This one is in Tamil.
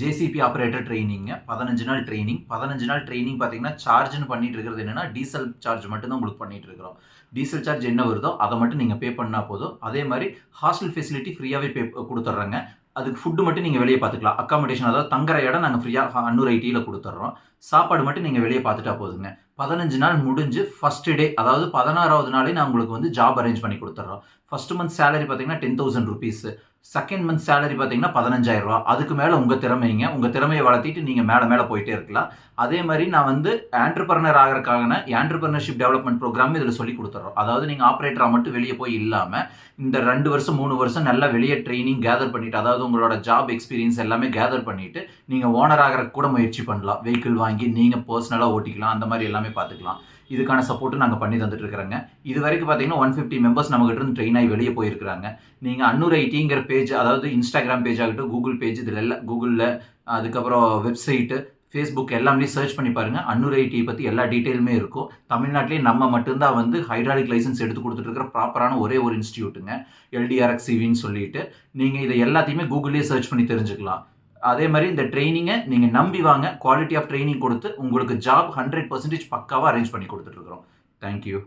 ஜேசிபி ஆப்ரேட்டர் ட்ரைனிங்க பதினஞ்சு நாள் ட்ரைனிங் பதினஞ்சு நாள் ட்ரைனிங் பார்த்தீங்கன்னா சார்ஜ்னு பண்ணிட்டு இருக்கிறது என்னன்னா டீசல் சார்ஜ் மட்டும் தான் உங்களுக்கு பண்ணிட்டு இருக்கிறோம். டீசல் சார்ஜ் என்ன வருதோ அதை மட்டும் நீங்கள் பே பண்ணால் போதும். அதே மாதிரி ஹாஸ்டல் ஃபெசிலிட்டி ஃப்ரீயாகவே பே கொடுத்துட்றாங்க அதுக்கு ஃபுட்டு மட்டும் நீங்கள் வெளியே பார்த்துக்கலாம் அக்காமடேஷன் அதாவது தங்குற இடம் நாங்கள் ஃப்ரீயாக அன்னூர் ஐடியில் கொடுத்துட்றோம் சாப்பாடு மட்டும் நீங்கள் வெளியே பார்த்துட்டா போதுங்க. பதினஞ்சு நாள் முடிஞ்சு ஃபர்ஸ்ட் டே அதாவது பதினாறாவது நாளே நான் உங்களுக்கு வந்து ஜாப் அரேஞ்ச் பண்ணி கொடுத்துட்றோம் ஃபர்ஸ்ட் மந்த் சேலரி பார்த்தீங்கன்னா ten thousand rupees second month salary பார்த்தீங்கன்னா பதினஞ்சாயிரம் ரூபா. அதுக்கு மேலே உங்கள் திறமைங்க. உங்கள் திறமையை வளர்த்திட்டு நீங்கள் மேலே மேலே போயிட்டே இருக்கலாம். அதே மாதிரி நான் வந்து ஆண்டர்பர்னர் ஆகிறதுக்கான ஆண்டர்பர்னர்ஷிப் டெவலப்மெண்ட் ப்ரோக்ராம் இதில் சொல்லி கொடுத்துட்றோம் அதாவது நீங்கள் ஆப்ரேட்டராக மட்டும் வெளியே போய் இல்லாமல் இந்த ரெண்டு வருஷம் மூணு வருஷம் நல்லா வெளியே ட்ரைனிங் கேதர் பண்ணிவிட்டு அதாவது உங்களோட ஜாப் எக்ஸ்பீரியன்ஸ் எல்லாமே கேதர் பண்ணிவிட்டு நீங்கள் ஓனர் ஆகிற கூட முயற்சி பண்ணலாம். வெஹிக்கிள் வாங்கி நீங்கள் பர்சனலாக ஓட்டிக்கலாம். அந்த மாதிரி எல்லாமே பார்த்துக்கலாம். இதுக்கான சப்போர்ட்டும் நாங்கள் பண்ணி தந்துட்டு இருக்கிறோங்க இது வரைக்கும் பார்த்தீங்கன்னா ஒன் ஃபிஃப்டி மெம்பர்ஸ் நம்மகிட்ட இருந்து ட்ரெயின் ஆகி வெளியே போயிருக்கிறாங்க. நீங்கள் அன்னூர் ஐடிங்கிற பேஜ் அதாவது இன்ஸ்டாகிராம் பேஜ் ஆகட்டும் கூகுள் பேஜ் இதில் எல்லாம் கூகுளில் அதுக்கப்புறம் வெப்சைட்டு ஃபேஸ்புக் எல்லாமே சர்ச் பண்ணி பாருங்கள் அன்னூர் ஐடியை பற்றி எல்லா டீட்டெயிலுமே இருக்கும். தமிழ்நாட்டிலே நம்ம மட்டும்தான் வந்து ஹைட்ராலிக் லைசன்ஸ் எடுத்து கொடுத்துட்டு இருக்கிற ப்ராப்பரான ஒரே ஒரு இன்ஸ்டியூட்டுங்க எல்டிஆர்எக்ஸிவின்னு சொல்லிட்டு. நீங்கள் இதை எல்லாத்தையுமே கூகுள்லேயே சர்ச் பண்ணி தெரிஞ்சுக்கலாம். அதே மாதிரி இந்த ட்ரைனிங்கை நீங்கள் நம்பி வாங்க. குவாலிட்டி ஆஃப் ட்ரைனிங் கொடுத்து உங்களுக்கு ஜாப் ஹண்ட்ரட் பர்சன்டேஜ் பக்காவாக அரேஞ்ச் பண்ணி கொடுத்துட்ருக்குறோம் தேங்க்யூ